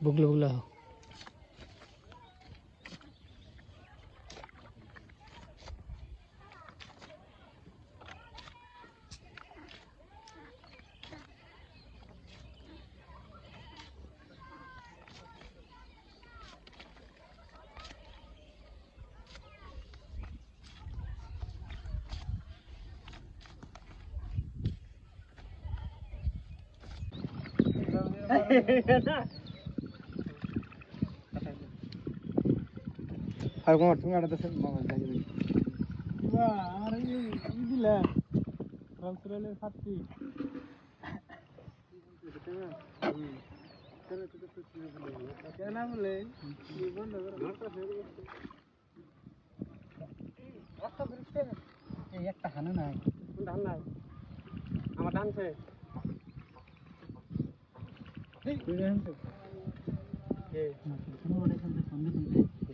bung luôn luôn Ha ha ha ha! আর কোন তুমি আড়াতে মামা যাই আমার ই দিলা রংসুরালের সাথী কেন বলে বন্ধ এই একটা হানা নাই ধান নাই আমার ধানছে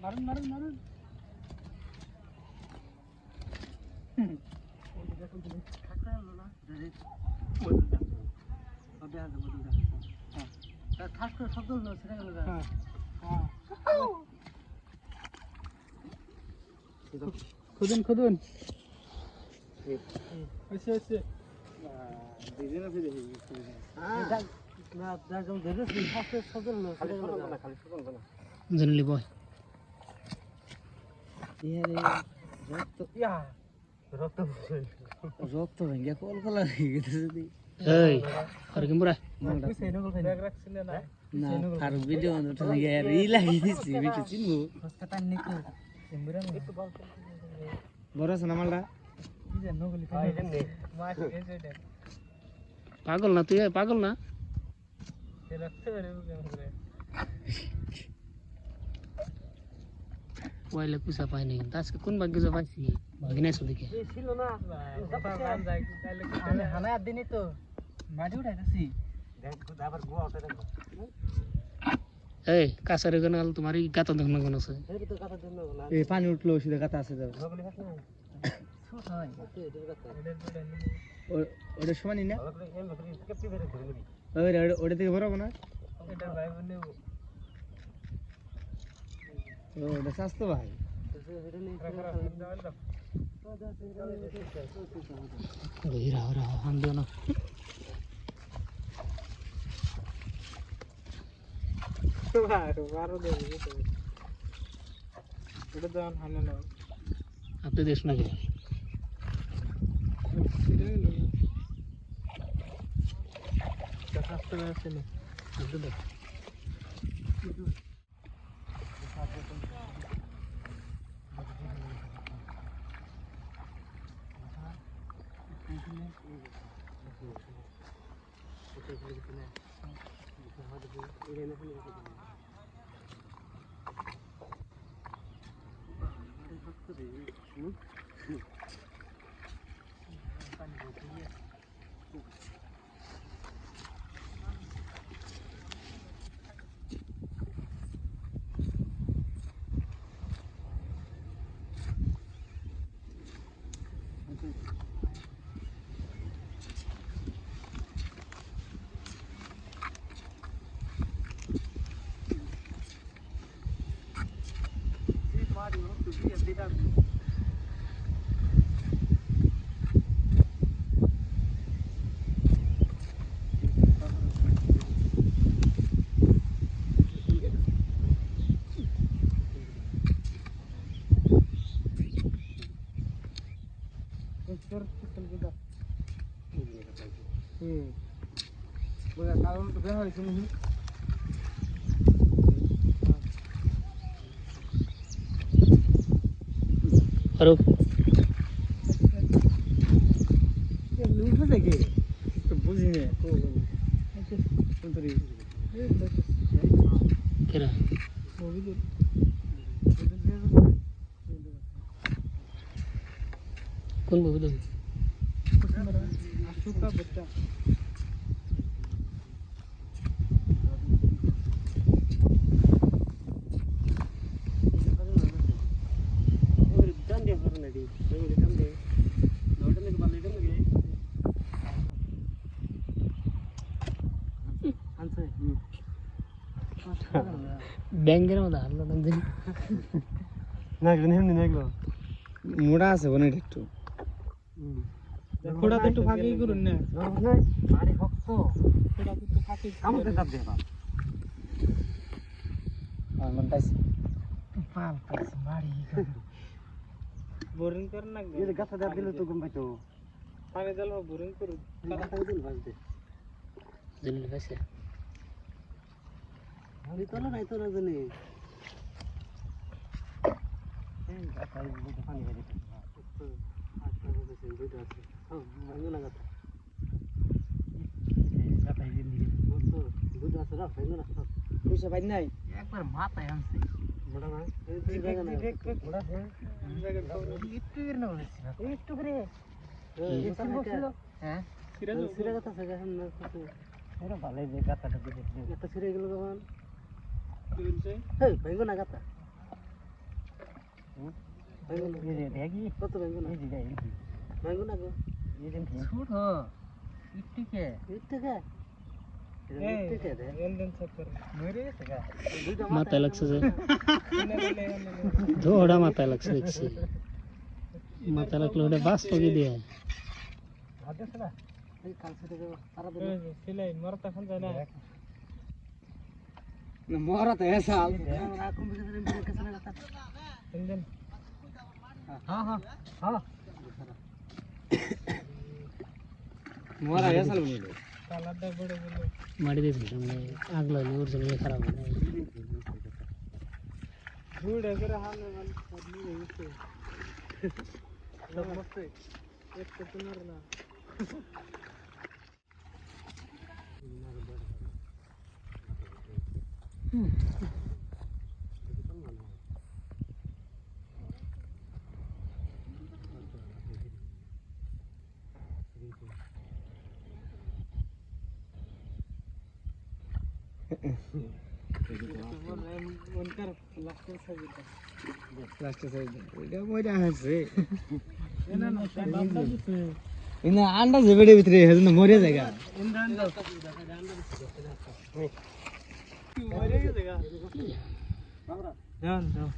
মারুন মারুন মারুন খুদুন খুদুন হয়েছে হয়েছে জানলি বয়। রক্ত ভেঙ্গে কল কলা গেছে যদি। এই আর কি মুরা না আর ভিডিও উঠে গিয়ে আর ই লাগিয়ে ভিডিও চিনবো। বড় আছে না মালটা? পাগল না তুই? পাগল না? পয়লা কুসা পাইনি কিন্তু আজকে কোন ভাগ্য পাইছি ভাগি নাই দিকে এই কাছারে গান তোমার এই গাতা দেখুন গান আছে? এই পানি উঠল ওষুধে কাটা আছে যাবে ওটা সমানই না? ওই রে, ওটা থেকে ভরাবো না ও, ওটা স্বাস্থ্য ভাই হিরা হিরা হান দিও না আপনি দেশ না Yoksa ben seni. Yürü bak. Yürü. Thank you. kan juga. Hmm. Boleh kalau untuk hari sini. আরো উঠে দেখি বুঝি না কেরা কোন ববিদুল আশুকা বাচ্চা ব্যাংকের মতো হারলো না মোড়া আছে বনে একটু। খোড়া তো একটু ফাঁকি করুন না। বাড়ি ভক্ত। খোড়া তো একটু ফাঁকি আমাকে চাপ দে মন পাইছি? পাল পাইছি বাড়ি বোরিং করে না এই গাছা দাব দিলে তো গম পাইতো। পানি জল বোরিং করুন দিল পাইছে আমি তো না জানি তো একবার মাথায় আনছে একটু করে হ্যাঁ? সিরা কথা থাকে ভালোই যে গাতাটা দিবে এটা ছিঁড়ে গেল কখন 헤이 बैंगन आ जाता बैंगन ये दे देगी तो तो बैंगन ये दे देगी बैंगन आ गया ये दिन ठीक छूट हो इट्टी के इट्टी के इट्टी के दे एन दिन सब कर मेरे से का माता अलग से दो हड़ा माता अलग से देखसी माता अलग लोड़े बास तो की दिया आदेश ना ये काल से देखो सारा दिन सिलाई मरता खन जाना मोहरा तो ऐसा हाँ हाँ हाँ मोहरा ऐसा लोग मारी दे सकते हमने आग लगी और जमीन खराब हो गई धूल अगर हाल में पड़नी नहीं है सब मस्त है एक कपनर ना আন্ডা জেবেড়ে ভিতরে হেজন মরে জায়গা Vamos, vamos.